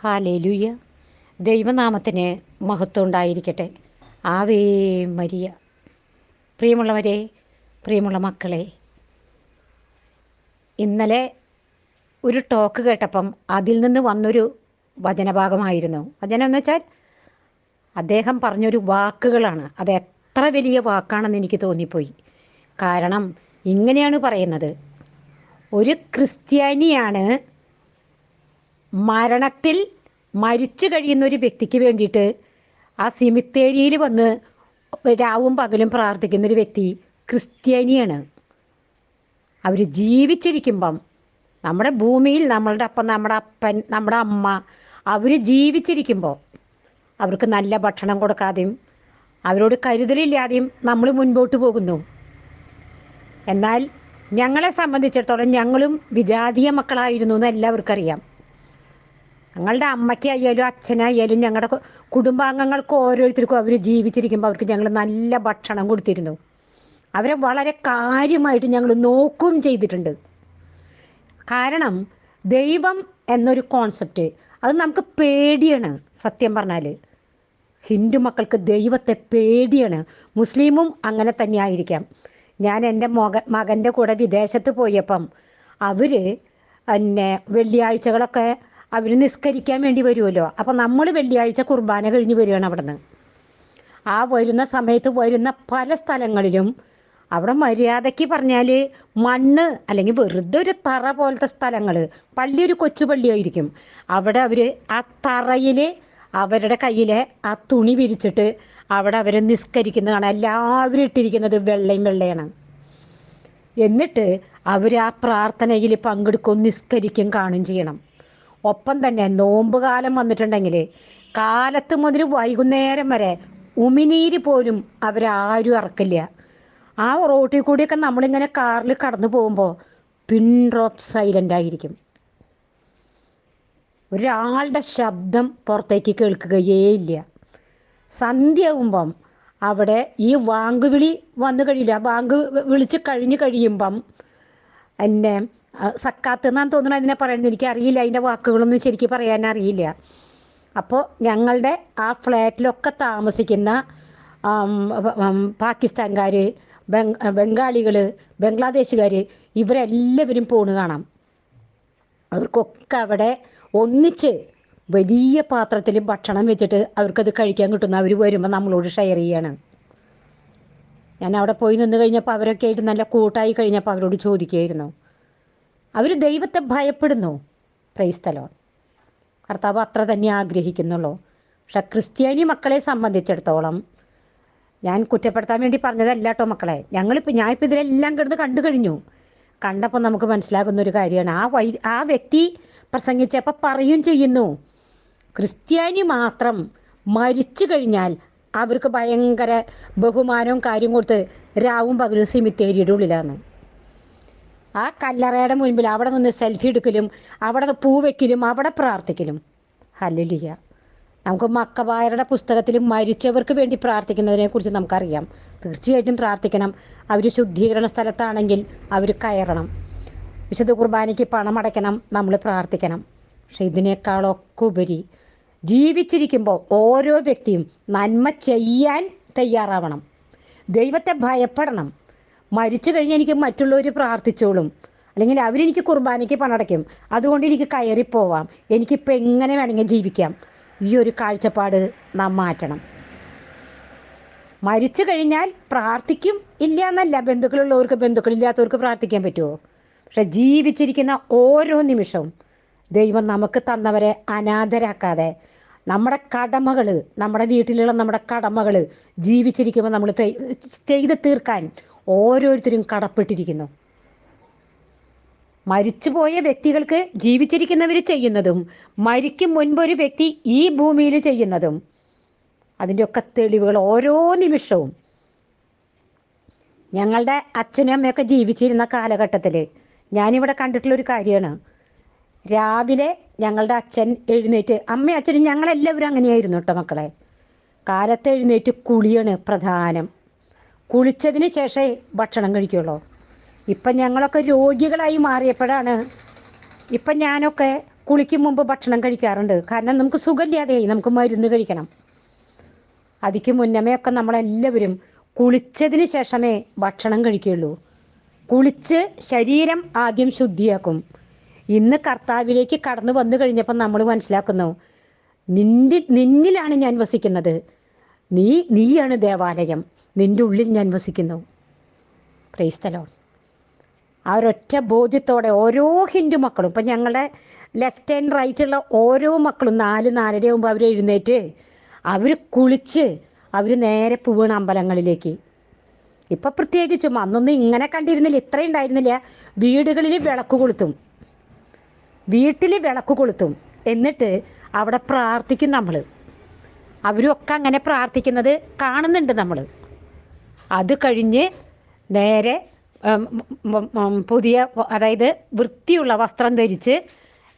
Hallelujah ദൈവനാമത്തിന് മഹത്വം ഉണ്ടായിരിക്കട്ടെ. Ave Maria. പ്രിയമുള്ളവരെ പ്രിയമുള്ള മക്കളെ ഇന്നലെ ഒരു ടോക്ക് കേട്ടപ്പം അതിൽ നിന്ന് വന്നൊരു വചനഭാഗമായിരുന്നു. വചനം എന്ന് വെച്ചാൽ അദ്ദേഹം പറഞ്ഞൊരു വാക്കുകളാണ്. അത് എത്ര വലിയ വാക്കാണെന്ന് എനിക്ക് തോന്നിപ്പോയി. കാരണം ഇങ്ങനെയാണ് പറയുന്നത്. ഒരു ക്രിസ്ത്യാനിയാണ് മരണത്തിൽ മരിച്ചു കഴിയുന്ന ഒരു വ്യക്തിക്ക് വേണ്ടിയിട്ട് ആ സിമിത്തേരിയിൽ വന്ന് രാവും പകലും പ്രാർത്ഥിക്കുന്ന ഒരു വ്യക്തി ക്രിസ്ത്യാനിയാണ്. അവർ ജീവിച്ചിരിക്കുമ്പം നമ്മുടെ ഭൂമിയിൽ നമ്മളുടെ അപ്പം നമ്മുടെ അപ്പൻ നമ്മുടെ അമ്മ അവർ ജീവിച്ചിരിക്കുമ്പോൾ അവർക്ക് നല്ല ഭക്ഷണം കൊടുക്കാതെയും അവരോട് കരുതലില്ലാതെയും നമ്മൾ മുൻപോട്ട് പോകുന്നു. എന്നാൽ ഞങ്ങളെ സംബന്ധിച്ചിടത്തോളം ഞങ്ങളും വിജാതീയ മക്കളായിരുന്നു എന്ന് എല്ലാവർക്കും അറിയാം. ഞങ്ങളുടെ അമ്മയ്ക്കായാലും അച്ഛനായാലും ഞങ്ങളുടെ കുടുംബാംഗങ്ങൾക്ക് ഓരോരുത്തർക്കും അവർ ജീവിച്ചിരിക്കുമ്പോൾ അവർക്ക് ഞങ്ങൾ നല്ല ഭക്ഷണം കൊടുത്തിരുന്നു. അവരെ വളരെ കാര്യമായിട്ട് ഞങ്ങൾ നോക്കുകയും ചെയ്തിട്ടുണ്ട്. കാരണം ദൈവം എന്നൊരു കോൺസെപ്റ്റ് അത് നമുക്ക് പേടിയാണ് സത്യം പറഞ്ഞാൽ ഹിന്ദു മക്കൾക്ക് ദൈവത്തെ പേടിയാണ്. മുസ്ലിമും അങ്ങനെ തന്നെ ആയിരിക്കാം. ഞാൻ എന്റെ മക മകന്റെ കൂടെ വിദേശത്ത് പോയപ്പം അവർ എന്നെ വെള്ളിയാഴ്ചകളൊക്കെ അവർ നിസ്കരിക്കാൻ വേണ്ടി വരുമല്ലോ അപ്പം നമ്മൾ വെള്ളിയാഴ്ച കുർബാന കഴിഞ്ഞ് വരികയാണ് അവിടെ നിന്ന് ആ വരുന്ന സമയത്ത് വരുന്ന പല സ്ഥലങ്ങളിലും അവിടെ മര്യാദയ്ക്ക് പറഞ്ഞാൽ മണ്ണ് അല്ലെങ്കിൽ വെറുതെ ഒരു തറ പോലത്തെ സ്ഥലങ്ങൾ പള്ളി ഒരു കൊച്ചു പള്ളിയായിരിക്കും അവിടെ അവർ ആ തറയിൽ അവരുടെ കയ്യിലെ ആ തുണി വിരിച്ചിട്ട് അവിടെ അവർ നിസ്കരിക്കുന്നതാണ്. എല്ലാവരും ഇട്ടിരിക്കുന്നത് വെള്ളയും വെള്ളയാണ്. എന്നിട്ട് അവർ ആ പ്രാർത്ഥനയിൽ പങ്കെടുക്കും നിസ്കരിക്കും കാണും ചെയ്യണം. ഒപ്പം തന്നെ നോമ്പ് കാലം വന്നിട്ടുണ്ടെങ്കിൽ കാലത്ത് മുതൽ വൈകുന്നേരം വരെ ഉമിനീര് പോലും അവരാരും ഇറക്കില്ല. ആ റോട്ടിൽ കൂടിയൊക്കെ നമ്മളിങ്ങനെ കാറിൽ കടന്നു പോകുമ്പോൾ പിൻ ഡ്രോപ്പ് സൈലന്റ് ആയിരിക്കും. ഒരാളുടെ ശബ്ദം പുറത്തേക്ക് കേൾക്കുകയേ ഇല്ല. സന്ധ്യയാവുമ്പം അവിടെ ഈ വാങ്ക് വിളി വന്നു കഴിയില്ല. ബാങ്ക് വിളിച്ച് കഴിഞ്ഞ് കഴിയുമ്പം എന്നെ സക്കാത്ത് എന്നാണ് തോന്നുന്നത് അതിനെ പറയുന്നത്. എനിക്കറിയില്ല അതിന്റെ വാക്കുകളൊന്നും ശരിക്കും പറയാൻ അറിയില്ല. അപ്പോൾ ഞങ്ങളുടെ ആ ഫ്ലാറ്റിലൊക്കെ താമസിക്കുന്ന പാകിസ്ഥാൻകാർ ബംഗാളികൾ ബംഗ്ലാദേശുകാർ ഇവരെല്ലാവരും പോണ് കാണാം. അവർക്കൊക്കെ അവിടെ ഒന്നിച്ച് വലിയ പാത്രത്തിൽ ഭക്ഷണം വെച്ചിട്ട് അവർക്കത് കഴിക്കാൻ കിട്ടുന്ന അവർ വരുമ്പോൾ നമ്മളോട് ഷെയർ ചെയ്യാണ്. ഞാൻ അവിടെ പോയി നിന്ന് കഴിഞ്ഞപ്പോൾ അവരൊക്കെ ആയിട്ട് നല്ല കൂട്ടായി കഴിഞ്ഞപ്പോൾ അവരോട് ചോദിക്കുകയായിരുന്നു അവർ ദൈവത്തെ ഭയപ്പെടുന്നു. പ്രൈസ്തലോൺ കർത്താവ് അത്ര തന്നെ ആഗ്രഹിക്കുന്നുള്ളൂ. പക്ഷെ ക്രിസ്ത്യാനി മക്കളെ സംബന്ധിച്ചിടത്തോളം ഞാൻ കുറ്റപ്പെടുത്താൻ വേണ്ടി പറഞ്ഞതല്ല കേട്ടോ മക്കളെ. ഞങ്ങളിപ്പോൾ ഞാനിപ്പോൾ ഇതിലെല്ലാം കിടന്ന് കണ്ടു കഴിഞ്ഞു. കണ്ടപ്പോൾ നമുക്ക് മനസ്സിലാകുന്ന ഒരു കാര്യമാണ്. ആ വൈ ആ വ്യക്തി പ്രസംഗിച്ചപ്പോൾ പറയും ചെയ്യുന്നു. ക്രിസ്ത്യാനി മാത്രം മരിച്ചു കഴിഞ്ഞാൽ അവർക്ക് ഭയങ്കര ബഹുമാനവും കാര്യം കൊടുത്ത് രാവും പകലും സിമിത്തേരിയുടെ ഉള്ളിലാണ് ആ കല്ലറയുടെ മുൻപിൽ അവിടെ നിന്ന് സെൽഫി എടുക്കലും അവിടെ പൂ വയ്ക്കലും അവിടെ പ്രാർത്ഥിക്കലും. ഹല്ലേലൂയ. നമുക്ക് മക്കബായരുടെ പുസ്തകത്തിൽ മരിച്ചവർക്ക് വേണ്ടി പ്രാർത്ഥിക്കുന്നതിനെ കുറിച്ച് നമുക്കറിയാം. തീർച്ചയായിട്ടും പ്രാർത്ഥിക്കണം. അവർ ശുദ്ധീകരണ സ്ഥലത്താണെങ്കിൽ അവർ കയറണം. വിശുദ്ധ കുർബാനയ്ക്ക് പണം അടയ്ക്കണം. നമ്മൾ പ്രാർത്ഥിക്കണം. പക്ഷെ ഇതിനേക്കാളൊക്കെ ഉപരി ജീവിച്ചിരിക്കുമ്പോൾ ഓരോ വ്യക്തിയും നന്മ ചെയ്യാൻ തയ്യാറാവണം. ദൈവത്തെ ഭയപ്പെടണം. മരിച്ചു കഴിഞ്ഞാൽ എനിക്ക് മറ്റുള്ളവർ പ്രാർത്ഥിച്ചോളും. അല്ലെങ്കിൽ അവരെനിക്ക് കുർബാനയ്ക്ക് പണടയ്ക്കും. അതുകൊണ്ട് എനിക്ക് കയറിപ്പോവാം എനിക്കിപ്പോൾ എങ്ങനെ വേണമെങ്കിൽ ജീവിക്കാം. ഈ ഒരു കാഴ്ചപ്പാട് നാം മാറ്റണം. മരിച്ചു കഴിഞ്ഞാൽ പ്രാർത്ഥിക്കും. ഇല്ല എന്നല്ല. ബന്ധുക്കളുള്ളവർക്ക് ബന്ധുക്കളില്ലാത്തവർക്ക് പ്രാർത്ഥിക്കാൻ പറ്റുമോ പക്ഷെ ജീവിച്ചിരിക്കുന്ന ഓരോ നിമിഷവും ദൈവം നമുക്ക് തന്നവരെ അനാഥരാക്കാതെ നമ്മുടെ കടമകൾ നമ്മുടെ വീട്ടിലുള്ള നമ്മുടെ കടമകൾ ജീവിച്ചിരിക്കുമ്പോൾ നമ്മൾ ചെയ്ത് തീർക്കാൻ ഓരോരുത്തരും കടപ്പെട്ടിരിക്കുന്നു. മരിച്ചുപോയ വ്യക്തികൾക്ക് ജീവിച്ചിരിക്കുന്നവർ ചെയ്യുന്നതും മരിക്കും മുൻപ് ഒരു വ്യക്തി ഈ ഭൂമിയിൽ ചെയ്യുന്നതും അതിന്റെ ഒക്കെ തെളിവുകൾ ഓരോ നിമിഷവും. ഞങ്ങളുടെ അച്ഛനും അമ്മയൊക്കെ ജീവിച്ചിരുന്ന കാലഘട്ടത്തിൽ ഞാനിവിടെ കണ്ടിട്ടുള്ളൊരു കാര്യമാണ്. രാവിലെ ഞങ്ങളുടെ അച്ഛൻ എഴുന്നേറ്റ് അമ്മയും അച്ഛനും ഞങ്ങളെല്ലാവരും അങ്ങനെയായിരുന്നു കേട്ടോ മക്കളെ. കാലത്ത് എഴുന്നേറ്റ് കുളിയാണ് പ്രധാനം. കുളിച്ചതിന് ശേഷമേ ഭക്ഷണം കഴിക്കുള്ളൂ. ഇപ്പം ഞങ്ങളൊക്കെ രോഗികളായി മാറിയപ്പോഴാണ് ഇപ്പം ഞാനൊക്കെ കുളിക്കും മുമ്പ് ഭക്ഷണം കഴിക്കാറുണ്ട്. കാരണം നമുക്ക് സുഖമില്ലാതെയായി നമുക്ക് മരുന്ന് കഴിക്കണം. അതിക്ക് മുന്നമേ ഒക്കെ നമ്മളെല്ലാവരും കുളിച്ചതിന് ശേഷമേ ഭക്ഷണം കഴിക്കുകയുള്ളൂ കുളിച്ച് ശരീരം ആദ്യം ശുദ്ധിയാക്കും. ഇന്ന് കർത്താവിലേക്ക് കടന്നു വന്നു കഴിഞ്ഞപ്പോൾ നമ്മൾ മനസ്സിലാക്കുന്നു നിന്റെ നിന്നിലാണ് ഞാൻ വസിക്കുന്നത്. നീ നീയാണ് ദേവാലയം. നിന്റെ ഉള്ളിൽ ഞാൻ വസിക്കുന്നു. ക്രൈസ്തലോ ആ ഒരൊറ്റ ബോധ്യത്തോടെ ഓരോ ഹിന്ദു മക്കളും ഇപ്പം ഞങ്ങളുടെ ലെഫ്റ്റ് ആൻഡ് റൈറ്റ് ഉള്ള ഓരോ മക്കളും നാല് നാലര ആകുമ്പോൾ അവർ എഴുന്നേറ്റ് അവർ കുളിച്ച് അവർ നേരെ പോവുകയാണ് അമ്പലങ്ങളിലേക്ക്. ഇപ്പം പ്രത്യേകിച്ചും അന്നൊന്നും ഇങ്ങനെ കണ്ടിരുന്നില്ല ഇത്രയും ഉണ്ടായിരുന്നില്ല. വീടുകളിൽ വിളക്ക് കൊളുത്തും. വീട്ടിൽ വിളക്ക് കൊളുത്തും. എന്നിട്ട് അവിടെ പ്രാർത്ഥിക്കും നമ്മൾ അവരൊക്കെ അങ്ങനെ പ്രാർത്ഥിക്കുന്നത് കാണുന്നുണ്ട് നമ്മൾ അത് കഴിഞ്ഞ് നേരെ പുതിയ അതായത് വൃത്തിയുള്ള വസ്ത്രം ധരിച്ച്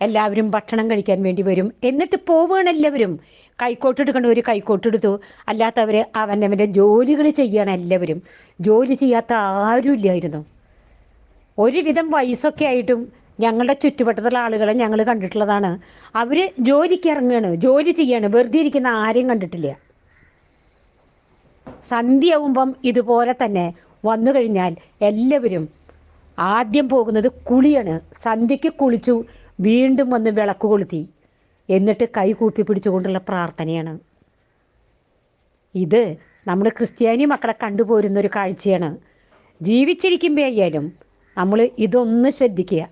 എല്ലാവരും ഭക്ഷണം കഴിക്കാൻ വേണ്ടി വരും. എന്നിട്ട് പോവുകയാണ് എല്ലാവരും. കൈക്കോട്ട് എടുക്കേണ്ടവർ കൈക്കോട്ട് എടുത്തു. അല്ലാത്തവർ അവനവന്റെ ജോലികൾ ചെയ്യണം എല്ലാവരും. ജോലി ചെയ്യാത്ത ആരും ഇല്ലായിരുന്നു. ഒരുവിധം വയസ്സൊക്കെ ആയിട്ടും ഞങ്ങളുടെ ചുറ്റുവട്ടത്തുള്ള ആളുകളെ ഞങ്ങൾ കണ്ടിട്ടുള്ളതാണ്. അവർ ജോലിക്ക് ഇറങ്ങുകയാണ് ജോലി ചെയ്യാണ്. വെറുതെ ഇരിക്കുന്ന ആരെയും കണ്ടിട്ടില്ല. സന്ധ്യയാവുമ്പം ഇതുപോലെ തന്നെ വന്നു കഴിഞ്ഞാൽ എല്ലാവരും ആദ്യം പോകുന്നത് കുളിയാണ്. സന്ധ്യയ്ക്ക് കുളിച്ചു വീണ്ടും വന്ന് വിളക്ക് കൊളുത്തി. എന്നിട്ട് കൈ കൂപ്പി പിടിച്ചുകൊണ്ടുള്ള പ്രാർത്ഥനയാണ്. ഇത് നമ്മൾ ക്രിസ്ത്യാനി മക്കളെ കണ്ടുപോരുന്ന ഒരു കാഴ്ചയാണ്. ജീവിച്ചിരിക്കുമ്പോൾ ആയാലും നമ്മൾ ഇതൊന്ന് ശ്രദ്ധിക്കുക.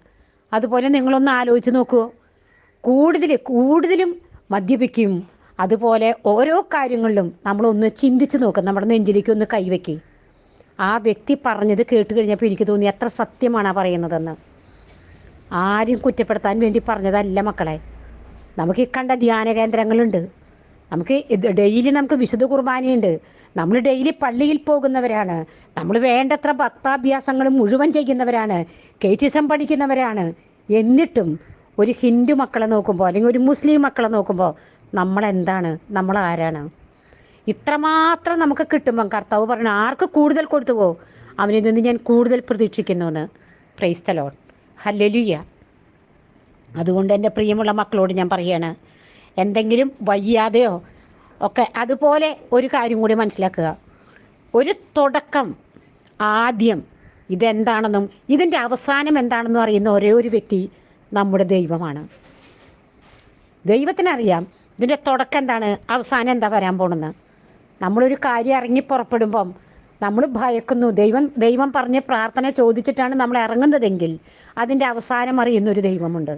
അതുപോലെ നിങ്ങളൊന്ന് ആലോചിച്ച് നോക്കുമോ കൂടുതൽ കൂടുതലും മദ്യപിക്കും. അതുപോലെ ഓരോ കാര്യങ്ങളിലും നമ്മളൊന്ന് ചിന്തിച്ച് നോക്കും നമ്മുടെ നെഞ്ചിലേക്ക് ഒന്ന് കൈവയ്ക്ക് ആ വ്യക്തി പറഞ്ഞത് കേട്ട് കഴിഞ്ഞപ്പോൾ എനിക്ക് തോന്നി എത്ര സത്യമാണ് പറയുന്നതെന്ന്. ആരും കുറ്റപ്പെടുത്താൻ വേണ്ടി പറഞ്ഞതല്ല മക്കളെ. നമുക്ക് ഈ കണ്ട ധ്യാന കേന്ദ്രങ്ങളുണ്ട്. നമുക്ക് ഡെയിലി നമുക്ക് വിശുദ്ധ കുർബാനയുണ്ട്. നമ്മൾ ഡെയിലി പള്ളിയിൽ പോകുന്നവരാണ്. നമ്മൾ വേണ്ടത്ര ഭക്താഭ്യാസങ്ങൾ മുഴുവൻ ചെയ്യുന്നവരാണ്. കേറ്റിസം പഠിക്കുന്നവരാണ്. എന്നിട്ടും ഒരു ഹിന്ദു മക്കളെ നോക്കുമ്പോൾ അല്ലെങ്കിൽ ഒരു മുസ്ലിം മക്കളെ നോക്കുമ്പോൾ നമ്മളെന്താണ്? നമ്മൾ ആരാണ് ഇത്രമാത്രം നമുക്ക് കിട്ടുമ്പം കർത്താവ് പറഞ്ഞു ആർക്ക് കൂടുതൽ കൊടുത്തുവോ അവനിൽ നിന്ന് ഞാൻ കൂടുതൽ പ്രതീക്ഷിക്കുന്നു എന്ന് പ്രൈസ്തലോൺ ഹല്ലലുയ്യ അതുകൊണ്ട് എന്റെ പ്രിയമുള്ള മക്കളോട് ഞാൻ പറയാണ് എന്തെങ്കിലും വയ്യാതെയോ ഒക്കെ അതുപോലെ ഒരു കാര്യം കൂടി മനസ്സിലാക്കുക. ഒരു തുടക്കം ആദ്യം ഇതെന്താണെന്നും ഇതിന്റെ അവസാനം എന്താണെന്നും അറിയുന്ന ഒരേ ഒരു വ്യക്തി നമ്മുടെ ദൈവമാണ്. ദൈവത്തിനറിയാം ഇതിന്റെ തുടക്കം എന്താണ്? അവസാനം എന്താ വരാൻ പോണെന്ന് നമ്മളൊരു കാര്യം ഇറങ്ങി പുറപ്പെടുമ്പം നമ്മൾ ഭയക്കുന്നു. ദൈവം ദൈവം പറഞ്ഞ് പ്രാർത്ഥന ചോദിച്ചിട്ടാണ് നമ്മൾ ഇറങ്ങുന്നതെങ്കിൽ അതിന്റെ അവസാനം അറിയുന്നൊരു ദൈവമുണ്ട്.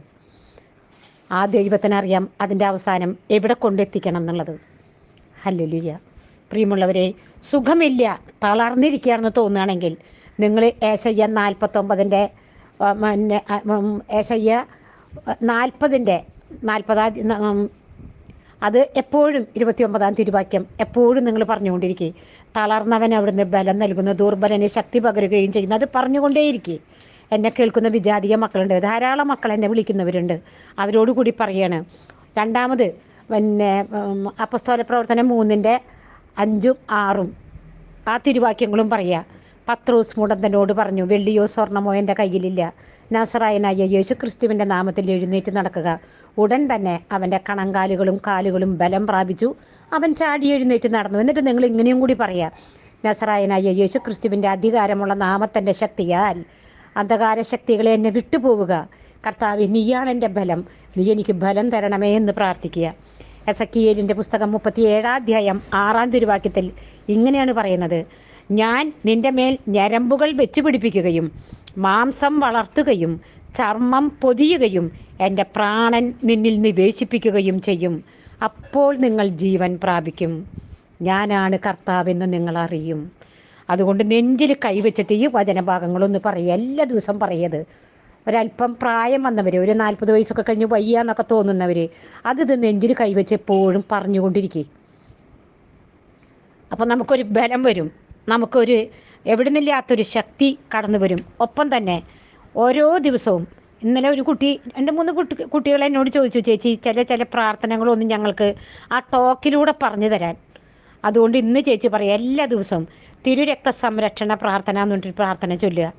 ആ ദൈവത്തിനറിയാം അതിന്റെ അവസാനം എവിടെ കൊണ്ടെത്തിക്കണം എന്നുള്ളത്. ഹല്ലുലിയ. പ്രിയമുള്ളവരെ സുഖമില്ല തളർന്നിരിക്കുകയാണെന്ന് തോന്നുകയാണെങ്കിൽ നിങ്ങൾ ഏശയ്യ നാൽപ്പത്തൊമ്പതിന്റെ പിന്നെ ഏശയ്യ നാൽപ്പതിന്റെ നാൽപ്പതാം അത് എപ്പോഴും ഇരുപത്തിയൊമ്പതാം തിരുവാക്യം എപ്പോഴും നിങ്ങൾ പറഞ്ഞുകൊണ്ടിരിക്കുക തളർന്നവൻ അവിടുന്ന് ബലം നൽകുന്ന ദുർബലന് ശക്തി പകരുകയും ചെയ്യുന്നു. അത് പറഞ്ഞുകൊണ്ടേയിരിക്കുക എന്നെ കേൾക്കുന്ന വിജാതീയ മക്കളുണ്ട് ധാരാളം മക്കൾ എന്നെ വിളിക്കുന്നവരുണ്ട്. അവരോട് കൂടി പറയാണ്. രണ്ടാമത് പിന്നെ അപ്പസ്തോല പ്രവർത്തനം മൂന്നിന്റെ അഞ്ചും ആറും. ആ തിരുവാക്യങ്ങളും പറയുക പത്രോസ് മുടന്തനോട് പറഞ്ഞു വെള്ളിയോ സ്വർണമോ എന്റെ കയ്യിലില്ല. നാസറായനായ യേശു ക്രിസ്തുവിന്റെ നാമത്തിൽ എഴുന്നേറ്റ് നടക്കുക. ഉടൻ തന്നെ അവന്റെ കണങ്കാലുകളും കാലുകളും ബലം പ്രാപിച്ചു. അവൻ ചാടി എഴുന്നേറ്റ് നടന്നു. എന്നിട്ട് നിങ്ങൾ ഇങ്ങനെയും കൂടി പറയാം നസറായനായ യേശു ക്രിസ്തുവിന്റെ അധികാരമുള്ള നാമത്തിന്റെ ശക്തിയാൽ അന്ധകാര ശക്തികളെ എന്നെ വിട്ടുപോവുക. കർത്താവ് നീയാണ് എന്റെ ബലം. നീ എനിക്ക് ബലം തരണമേ എന്ന് പ്രാർത്ഥിക്കുക. എസക്കിയേലിന്റെ പുസ്തകം മുപ്പത്തി ഏഴാധ്യായം ആറാം തിരുവാക്യത്തിൽ ഇങ്ങനെയാണ് പറയുന്നത് ഞാൻ നിന്റെ മേൽ ഞരമ്പുകൾ വെച്ചുപിടിപ്പിക്കുകയും മാംസം വളർത്തുകയും ചർമ്മം പൊതിയുകയും എന്റെ പ്രാണൻ നിന്നിൽ നിവേശിപ്പിക്കുകയും ചെയ്യും. അപ്പോൾ നിങ്ങൾ ജീവൻ പ്രാപിക്കും. ഞാനാണ് കർത്താവെന്ന് നിങ്ങൾ അറിയും. അതുകൊണ്ട് നെഞ്ചിൽ കൈവച്ചിട്ട് ഈ വചനഭാഗങ്ങളൊന്ന് പറയുക. എല്ലാ ദിവസവും പറയത് ഒരല്പം പ്രായം വന്നവർ ഒരു നാൽപ്പത് വയസ്സൊക്കെ കഴിഞ്ഞ് വയ്യ എന്നൊക്കെ തോന്നുന്നവർ അതിത് നെഞ്ചിൽ കൈവച്ച് എപ്പോഴും പറഞ്ഞുകൊണ്ടിരിക്കേ. അപ്പോൾ നമുക്കൊരു ബലം വരും. നമുക്കൊരു എവിടെ നിന്നില്ലാത്തൊരു ശക്തി കടന്നു വരും ഒപ്പം തന്നെ ഓരോ ദിവസവും. ഇന്നലെ ഒരു കുട്ടി രണ്ട് മൂന്ന് കുട്ടി കുട്ടികൾ എന്നോട് ചോദിച്ചു ചേച്ചി ചില ചില പ്രാർത്ഥനകളൊന്നും ഞങ്ങൾക്ക് ആ ടോക്കിലൂടെ പറഞ്ഞു തരാൻ. അതുകൊണ്ട് ഇന്ന് ചേച്ചി പറയാം എല്ലാ ദിവസവും തിരുരക്ത സംരക്ഷണ പ്രാർത്ഥന എന്ന് പറഞ്ഞിട്ട് പ്രാർത്ഥന ചൊല്ലുക.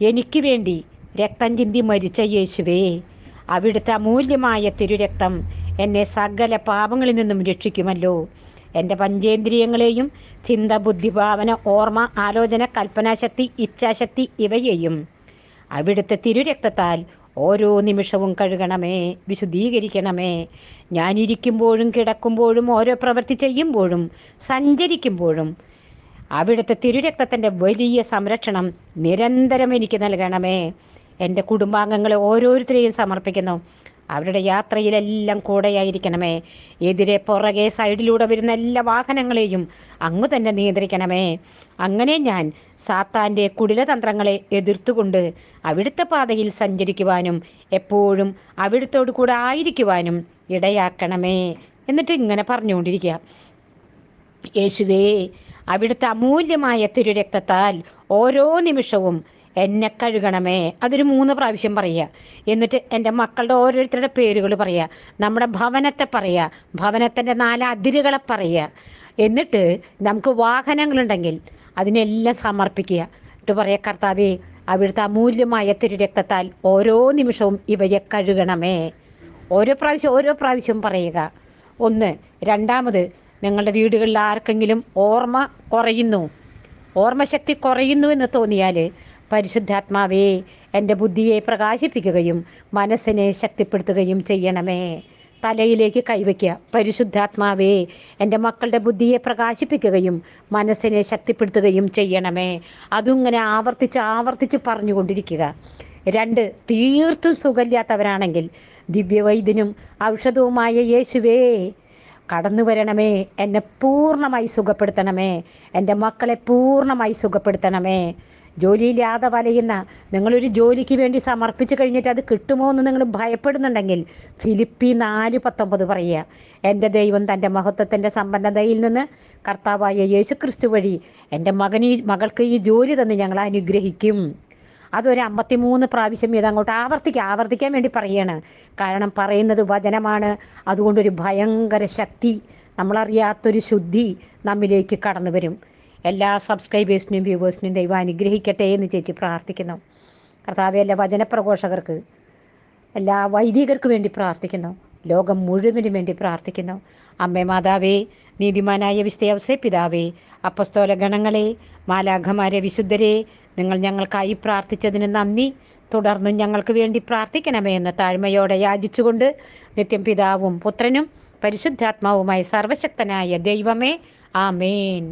എനിക്ക് വേണ്ടി രക്തം ചിന്തി മരിച്ച യേശുവേ അവിടുത്തെ അമൂല്യമായ തിരുരക്തം എന്നെ സകല പാപങ്ങളിൽ നിന്നും രക്ഷിക്കുമല്ലോ. എന്റെ പഞ്ചേന്ദ്രിയങ്ങളെയും ചിന്ത ബുദ്ധിഭാവന ഓർമ്മ ആലോചന കൽപ്പനാശക്തി ഇച്ഛാശക്തി ഇവയെയും അവിടുത്തെ തിരുരക്തത്താൽ ഓരോ നിമിഷവും കഴുകണമേ വിശുദ്ധീകരിക്കണമേ. ഞാനിരിക്കുമ്പോഴും കിടക്കുമ്പോഴും ഓരോ പ്രവൃത്തി ചെയ്യുമ്പോഴും സഞ്ചരിക്കുമ്പോഴും അവിടുത്തെ തിരുരക്തത്തിന്റെ വലിയ സംരക്ഷണം നിരന്തരം എനിക്ക് നൽകണമേ. എന്റെ കുടുംബാംഗങ്ങളെ ഓരോരുത്തരെയും സമർപ്പിക്കുന്നു. അവരുടെ യാത്രയിലെല്ലാം കൂടെയായിരിക്കണമേ. എതിരെ പുറകെ സൈഡിലൂടെ വരുന്ന എല്ലാ വാഹനങ്ങളെയും അങ്ങ് തന്നെ നിയന്ത്രിക്കണമേ. അങ്ങനെ ഞാൻ സാത്താന്റെ കുടിലതന്ത്രങ്ങളെ എതിർത്തുകൊണ്ട് അവിടുത്തെ പാതയിൽ സഞ്ചരിക്കുവാനും എപ്പോഴും അവിടുത്തോടു കൂടെ ആയിരിക്കുവാനും ഇടയാക്കണമേ എന്നിട്ട് ഇങ്ങനെ പറഞ്ഞുകൊണ്ടിരിക്കുക. യേശുവേ അവിടുത്തെ അമൂല്യമായ തിരുരക്തത്താൽ ഓരോ നിമിഷവും എന്നെ കഴുകണമേ. അതൊരു മൂന്ന് പ്രാവശ്യം പറയുക. എന്നിട്ട് എന്റെ മക്കളുടെ ഓരോരുത്തരുടെ പേരുകൾ പറയുക. നമ്മുടെ ഭവനത്തെ പറയുക. ഭവനത്തിന്റെ നാല് അതിരുകളെ പറയുക. എന്നിട്ട് നമുക്ക് വാഹനങ്ങളുണ്ടെങ്കിൽ അതിനെല്ലാം സമർപ്പിക്കുക. എന്നിട്ട് പറയുക കർത്താവേ അവിടുത്തെ അമൂല്യമായ തിരുരക്തത്താൽ ഓരോ നിമിഷവും ഇവയെ കഴുകണമേ. ഓരോ പ്രാവശ്യം ഓരോ പ്രാവശ്യം പറയുക. ഒന്ന്. രണ്ടാമത് നിങ്ങളുടെ വീടുകളിൽ ആർക്കെങ്കിലും ഓർമ്മ കുറയുന്നു? ഓർമ്മശക്തി കുറയുന്നു എന്ന് തോന്നിയാൽ പരിശുദ്ധാത്മാവേ എന്റെ ബുദ്ധിയെ പ്രകാശിപ്പിക്കുകയും മനസ്സിനെ ശക്തിപ്പെടുത്തുകയും ചെയ്യണമേ. തലയിലേക്ക് കൈവയ്ക്കുക പരിശുദ്ധാത്മാവേ എന്റെ മക്കളുടെ ബുദ്ധിയെ പ്രകാശിപ്പിക്കുകയും മനസ്സിനെ ശക്തിപ്പെടുത്തുകയും ചെയ്യണമേ. അതിങ്ങനെ ആവർത്തിച്ച് ആവർത്തിച്ച് പറഞ്ഞുകൊണ്ടിരിക്കുക. രണ്ട് തീർത്തും സുഖമില്ലാത്തവരാണെങ്കിൽ ദിവ്യവൈദ്യനും ഔഷധവുമായ യേശുവേ കടന്നു വരണമേ. എന്നെ പൂർണമായി സുഖപ്പെടുത്തണമേ. എന്റെ മക്കളെ പൂർണമായി സുഖപ്പെടുത്തണമേ. ജോലിയില്ലാതെ വലയുന്ന നിങ്ങളൊരു ജോലിക്ക് വേണ്ടി സമർപ്പിച്ച് കഴിഞ്ഞിട്ട് അത് കിട്ടുമോ എന്ന് നിങ്ങൾ ഭയപ്പെടുന്നുണ്ടെങ്കിൽ ഫിലിപ്പി നാല് പത്തൊമ്പത് പറയുക. എന്റെ ദൈവം തന്റെ മഹത്വത്തിന്റെ സമ്പന്നതയിൽ നിന്ന് കർത്താവായ യേശു ക്രിസ്തു വഴി എന്റെ മകനീ മകൾക്ക് ഈ ജോലി തന്ന് ഞങ്ങൾ അനുഗ്രഹിക്കും. അതൊരു അമ്പത്തിമൂന്ന് പ്രാവശ്യം ഇത് അങ്ങോട്ട് ആവർത്തിക്കുക ആവർത്തിക്കാൻ വേണ്ടി പറയാണ്. കാരണം പറയുന്നത് വചനമാണ്. അതുകൊണ്ടൊരു ഭയങ്കര ശക്തി നമ്മളറിയാത്തൊരു ശുദ്ധി നമ്മിലേക്ക് കടന്നു വരും. എല്ലാ സബ്സ്ക്രൈബേഴ്സിനും വ്യൂവേഴ്സിനും ദൈവം അനുഗ്രഹിക്കട്ടെ എന്ന് ചേച്ചി പ്രാർത്ഥിക്കുന്നു. കർത്താവെ എല്ലാ വചനപ്രഘോഷകർക്ക് എല്ലാ വൈദികർക്ക് വേണ്ടി പ്രാർത്ഥിക്കുന്നു. ലോകം മുഴുവനും വേണ്ടി പ്രാർത്ഥിക്കുന്നു. അമ്മേ മാതാവേ നീതിമാനായ വിസ്തയവസേ പിതാവേ അപ്പസ്തോല ഗണങ്ങളെ മാലാഖമാരെ വിശുദ്ധരെ നിങ്ങൾ ഞങ്ങൾക്കായി പ്രാർത്ഥിച്ചതിന് നന്ദി. തുടർന്നും ഞങ്ങൾക്ക് വേണ്ടി പ്രാർത്ഥിക്കണമേ എന്ന് താഴ്മയോടെ യാചിച്ചുകൊണ്ട് നിത്യം പിതാവും പുത്രനും പരിശുദ്ധാത്മാവുമായി സർവശക്തനായ ദൈവമേ ആമേൻ.